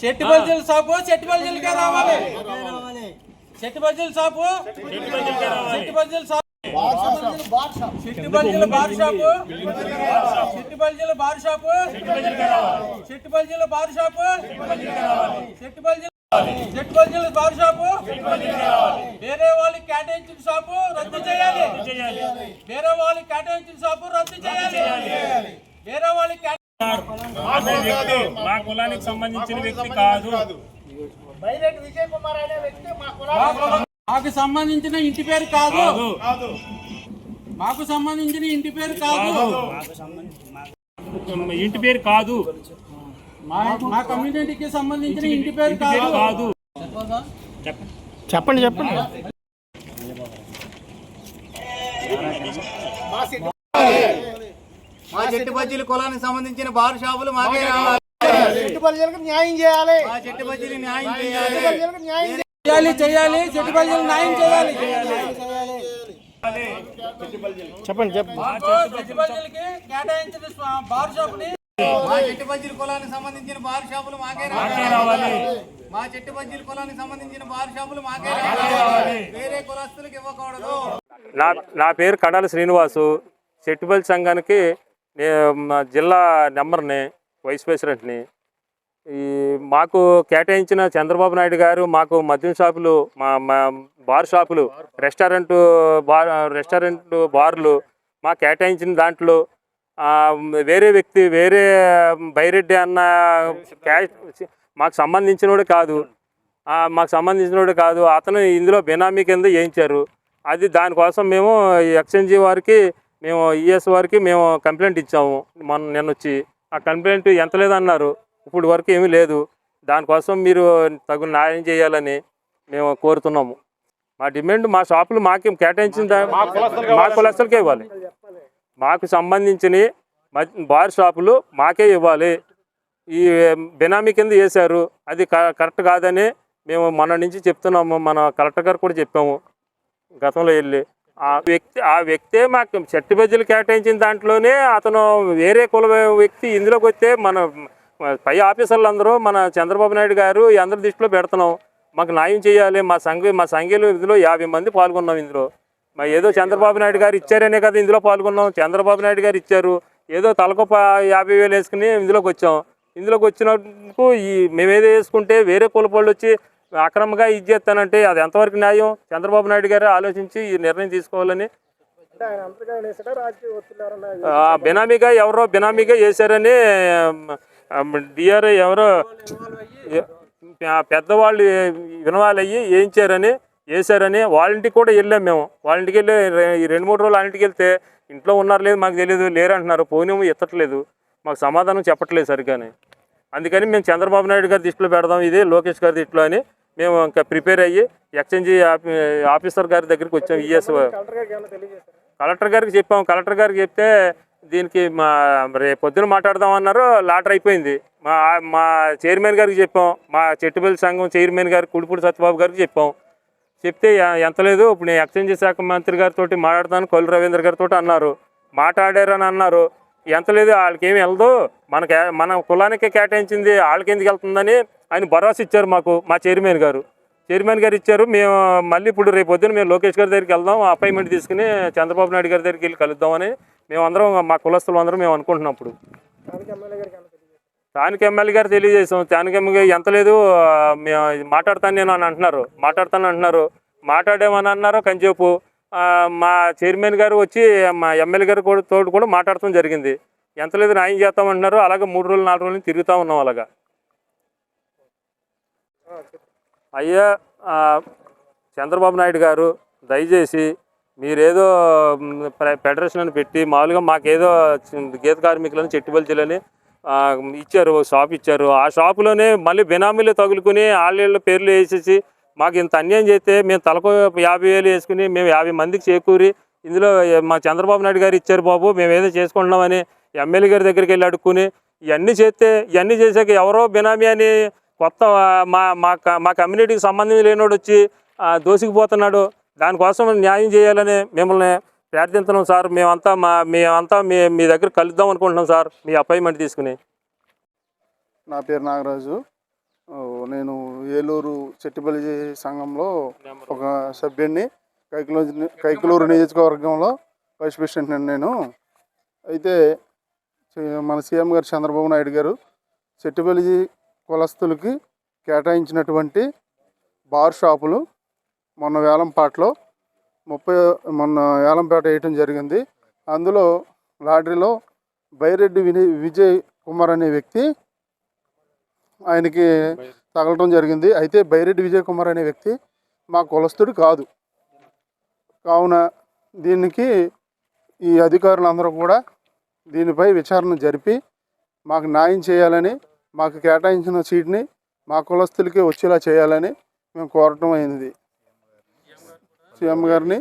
చెట్టు బల్జీల షాపు చెట్టు బల్జీలకే రావాలి చెట్టు బల్జీల షాపు చెట్టు బల్జీల shop bar shop. Bar shop. Bar shop. Bar shop. వేరే వాళ్ళకి కేటాయించిన షాపు రద్దు చేయాలి. వేరే వాళ్ళకి కేటాయించిన షాపు రద్దు చేయాలి. వేరే వాళ్ళకి వ్యక్తి మా కులానికి సంబంధించిన వ్యక్తి కాదు. మాకు- మాకు సంబంధించిన ఇంటి పేరు కాదు. కాదు. మాకు సంబంధించిన ఇంటి పేరు కాదు. ఇంటి పేరు కాదు. మా కమ్యూనిటీకి సంబంధించిన ఇంటి పేరు కాదు. చెప్పండి చెప్పండి. మా చెట్టు బజ్జీల కులానికి సంబంధించిన బార్ షాపులు మాకే రావాలి. చెట్టు ప్రజలకు న్యాయం చేయాలి. మా చెట్టు బజ్జీలు న్యాయం చేయాలి. చేయాలి చేయాలి చెట్టుపల్లి న్యాయం చేయాలి. చెప్పండి చెప్పండి. మాకు చెట్టుపల్లికి కేటాయించిన స్వ- బార్ షాప్ని మా చెట్టు బజ్జీల కులానికి సంబంధించిన బార్ షాపులు మాకే రావాలి. మా చెట్టు బజ్జీల కులానికి సంబంధించిన బార్ షాపులు మాకే రావాలి. వేరే కులస్తులకు ఇవ్వకూడదు. నా నా పేరు కడాలి శ్రీనివాసు. చెట్టుపల్లి సంఘానికి జిల్లా నెంబర్ని వైస్ ప్రెసిడెంట్ని ఈ మాకు కేటాయించిన చంద్రబాబు నాయుడు గారు మాకు మద్యం షాపులు మా మా బార్ షాపులు రెస్టారెంట్ బార్ రెస్టారెంట్ బార్లు మాకు కేటాయించిన దాంట్లో వేరే వ్యక్తి వేరే బైరెడ్డి అన్న క్యాష్ మాకు సంబంధించినోడు కాదు. మాకు సంబంధించినోడు కాదు. అతను ఇందులో బినామీ కింద వేయించారు. అది దానికోసం మేము ఎక్స్చేంజీ వారికి మేము ఈఎస్ వారికి మేము కంప్లైంట్ ఇచ్చాము. మొన్న నిన్న వచ్చి ఆ కంప్లైంట్ ఎంత లేదన్నారు. ఇప్పుడు వరకు ఏమీ లేదు. దానికోసం మీరు తగు న్యాయం చేయాలని మేము కోరుతున్నాము. మా డిమాండ్ మా షాపులు మాకు కేటాయించిన మా కులస్తులకే ఇవ్వాలి. మాకు సంబంధించిన బార్ షాపులు మాకే ఇవ్వాలి. ఈ బినామీ కింద వేశారు. అది కరెక్ట్ కాదని మేము మొన్న నుంచి చెప్తున్నాము. మన కలెక్టర్ గారు కూడా చెప్పాము. గతంలో వెళ్ళి. ఆ వ్యక్తి ఆ వ్యక్తే మాకు చెట్టు బజ్జీలు కేటాయించిన దాంట్లోనే అతను వేరే కుల వ్యక్తి ఇందులోకి వస్తే మన పై ఆఫీసర్లు అందరూ మన చంద్రబాబు నాయుడు గారు ఈ అందరి దృష్టిలో పెడుతున్నాం. మాకు న్యాయం చేయాలి మా సంఘ మా సంఘీయులు ఇందులో యాభై మంది పాల్గొన్నాం ఇందులో. మరి ఏదో చంద్రబాబు నాయుడు గారు ఇచ్చారనే కదా ఇందులో పాల్గొన్నాం. చంద్రబాబు నాయుడు గారు ఇచ్చారు. ఏదో తలకు ప- యాభై వేలు వేసుకుని ఇందులోకి వచ్చాం. ఇందులోకి వచ్చినందుకు ఈ మేము ఏదో వేసుకుంటే వేరే కులపోళ్ళు వచ్చి అక్రమంగా ఇది చేస్తానంటే అది ఎంతవరకు న్యాయం? చంద్రబాబు నాయుడు గారు ఆలోచించి ఈ నిర్ణయం తీసుకోవాలని. బినామీగా ఎవరో బినామీగా చేశారని డిఆర్ ఎవరో పెద్దవాళ్ళు వినవాళ్ళు అయ్యి వేయించారని వేశారని వాళ్ళింటికి కూడా వెళ్ళాం మేము. వాళ్ళింటికి వెళ్ళి రెండు మూడు రోజులు వాళ్ళింటికి వెళ్తే ఇంట్లో ఉన్నారు లేదు మాకు తెలియదు లేరు అంటున్నారు పోనేమో ఎత్తట్లేదు. మాకు సమాధానం చెప్పట్లేదు సరిగ్గానే అందుకని మేము చంద్రబాబు నాయుడు గారి దృష్టిలో పెడదాం ఇది లోకేష్ గారి దృష్టిలో అని మేము ఇంకా ప్రిపేర్ అయ్యి ఎక్స్చేంజి ఆఫీ- ఆఫీసర్ గారి దగ్గరికి వచ్చాం ఈఎస్ కలెక్టర్ గారికి చెప్పాం. కలెక్టర్ గారికి చెప్తే దీనికి మా రేపు పొద్దున మాట్లాడదాం అన్నారు లాటర్ అయిపోయింది. మా మా చైర్మన్ గారికి చెప్పాం మా చెట్టుపల్లి సంఘం చైర్మన్ గారు కుడిపూడి సత్యబాబు గారికి చెప్పాం. చెప్తే ఎంత లేదు ఇప్పుడు నేను ఎక్స్చేంజ్ శాఖ మంత్రి గారితో మాట్లాడతాను కొల్లు రవీంద్ర గారితో అన్నారు. మాట్లాడారని అన్నారు. ఎంత లేదు వాళ్ళకేమి వెళ్ళదు. మనకి మన కులానికే కేటాయించింది వాళ్ళకి ఎందుకు వెళ్తుందని ఆయన భరోసా ఇచ్చారు మాకు మా చైర్మన్ గారు. చైర్మన్ గారు ఇచ్చారు మేము మళ్ళీ ఇప్పుడు రేపు పొద్దున మేము లోకేష్ గారి దగ్గరికి వెళ్దాం అపాయింట్మెంట్ తీసుకుని చంద్రబాబు నాయుడు గారి దగ్గరికి వెళ్ళి కలుద్దామని మేము అందరం మా కులస్తులు అందరం మేము అనుకుంటున్నాం ఇప్పుడు స్థానిక ఎమ్మెల్యే గారు తెలియజేసాం స్థానిక ఎమ్మెల్యే ఎంత లేదు మాట్లాడతాను నేను అని అంటున్నారు. మాట్లాడతాను అంటున్నారు. మాట్లాడేమని అన్నారు కంచేపు. మా చైర్మన్ గారు వచ్చి మా ఎమ్మెల్యే గారు కూడా తోడు కూడా మాట్లాడటం జరిగింది. ఎంత లేదు న్యాయం చేస్తామంటున్నారు అలాగే మూడు రోజులు నాలుగు రోజులు తిరుగుతూ ఉన్నాం అలాగా. అయ్యా చంద్రబాబు నాయుడు గారు దయచేసి మీరేదో ఫెడరేషన్ అని పెట్టి మామూలుగా మాకేదో గీత కార్మికులని చెట్టుబల్జీలని ఇచ్చారు ఒక షాప్ ఇచ్చారు. ఆ షాపులోనే మళ్ళీ బినామీలు తగులుకుని వాళ్ళ పేర్లు వేసేసి మాకు ఇంత అన్యాయం చేస్తే మేము తలకు యాభై వేలు వేసుకుని మేము యాభై మందికి చేకూరి ఇందులో మా చంద్రబాబు నాయుడు గారు ఇచ్చారు బాబు మేము ఏదో చేసుకుంటున్నామని ఎమ్మెల్యే గారి దగ్గరికి వెళ్ళి అడుక్కుని ఇవన్నీ చేస్తే ఇవన్నీ చేసాక ఎవరో బినామీ అని కొత్త మా మా మా కమ్యూనిటీకి సంబంధం లేనోడు వచ్చి దోసుకుపోతున్నాడు. దానికోసం న్యాయం చేయాలని మిమ్మల్ని ప్రార్థిస్తున్నాం సార్. మేమంతా మా మేమంతా మీ మీ దగ్గర కలుద్దాం అనుకుంటున్నాం సార్. మీ అపాయింట్మెంట్ తీసుకుని. నా పేరు నాగరాజు. నేను ఏలూరు చెట్టిపల్లి సంఘంలో ఒక సభ్యుడిని కైకులూరు కైకులూరు నియోజకవర్గంలో వైస్ ప్రెసిడెంట్ నేను. అయితే మన సీఎం గారు చంద్రబాబు నాయుడు గారు చెట్టిపల్లి కులస్తులకి కేటాయించినటువంటి బార్ షాపులు మొన్న వేలంపాటలో ముప్పై మొన్న వేలంపేట వేయటం జరిగింది. అందులో లాటరీలో బైరెడ్డి విని విజయ్ కుమార్ అనే వ్యక్తి ఆయనకి తగలటం జరిగింది. అయితే బైరెడ్డి విజయ్ కుమార్ అనే వ్యక్తి మా కులస్తుడు కాదు. కావున దీనికి ఈ అధికారులందరూ కూడా దీనిపై విచారణ జరిపి మాకు న్యాయం చేయాలని మాకు కేటాయించిన సీట్ని మా కులస్తులకి వచ్చేలా చేయాలని మేము కోరటం అయింది. సీఎం గారిని